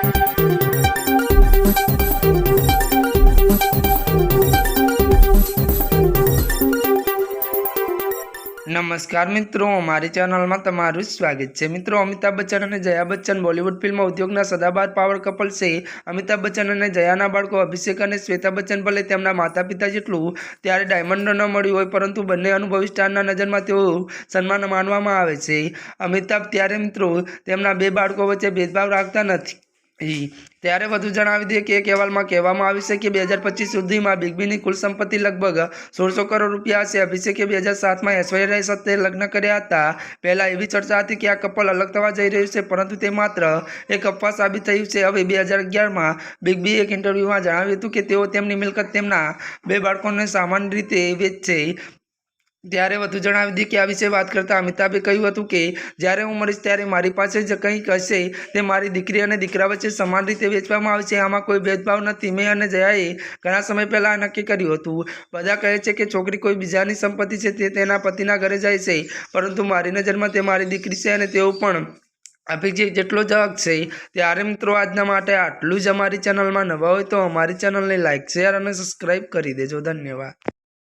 નમસ્કાર મિત્રો મારી ચેનલમાં તમારું સ્વાગત છે. મિત્રો, અમિતાભ બચ્ચન અને જયા બચ્ચન બોલિવૂડ ફિલ્મ ઉદ્યોગના સદાબાર પાવર કપલ છે. અમિતાભ બચ્ચન અને જયાના બાળકો અભિષેક અને શ્વેતા બચ્ચન ભલે તેમના માતા પિતા જેટલું ત્યારે ડાયમંડ ન મળ્યું હોય, પરંતુ બંને અનુભવી સ્ટારના નજરમાં તેઓ સન્માન માનવામાં આવે છે. અમિતાભ ત્યારે મિત્રો તેમના બે બાળકો વચ્ચે ભેદભાવ રાખતા નથી. ત્યારે વધુ જણાવી દઈએ કે એક અહેવાલમાં કહેવામાં આવ્યું છે કે બે હજાર પચીસ સુધીમાં બિગ બીની કુલ સંપત્તિ લગભગ સોળસો કરોડ રૂપિયા હશે. અભિષેકે બે હજાર સાતમાં ઐશ્વર્યા રાય સાથે લગ્ન કર્યા હતા. પહેલાં એવી ચર્ચા હતી કે આ કપલ અલગ થવા જઈ રહ્યું છે, પરંતુ તે માત્ર એક અફવા સાબિત થયું છે. હવે બે હજાર અગિયારમાં બિગ બી એક ઇન્ટરવ્યૂમાં જણાવ્યું હતું કે તેઓ તેમની મિલકત તેમના બે બાળકોને સામાન્ય રીતે વેચશે ત્યારે વધુ જણાવી દઈએ કે આ વિશે વાત કરતા અમિતાભે કહ્યું હતું કે, જ્યારે હું મળીશ ત્યારે મારી પાસે જે કંઈક હશે. તે મારી દીકરી અને દીકરા વચ્ચે સમાન રીતે વેચવામાં આવશે આમાં કોઈ ભેદભાવ નથી. મેં અને જયાએ ઘણા સમય પહેલાં નક્કી કર્યું હતું. બધા કહે છે કે, છોકરી કોઈ બીજાની સંપત્તિ છે તે તેના પતિના ઘરે જાય છે. પરંતુ મારી નજરમાં તે મારી દીકરી છે અને તેઓ પણ અભિજી જેટલો જ હક છે. ત્યારે મિત્રો, આજના માટે આટલું જ અમારી ચેનલમાં નવા હોય તો અમારી ચેનલને લાઇક શેર અને સબસ્ક્રાઈબ કરી દેજો. ધન્યવાદ.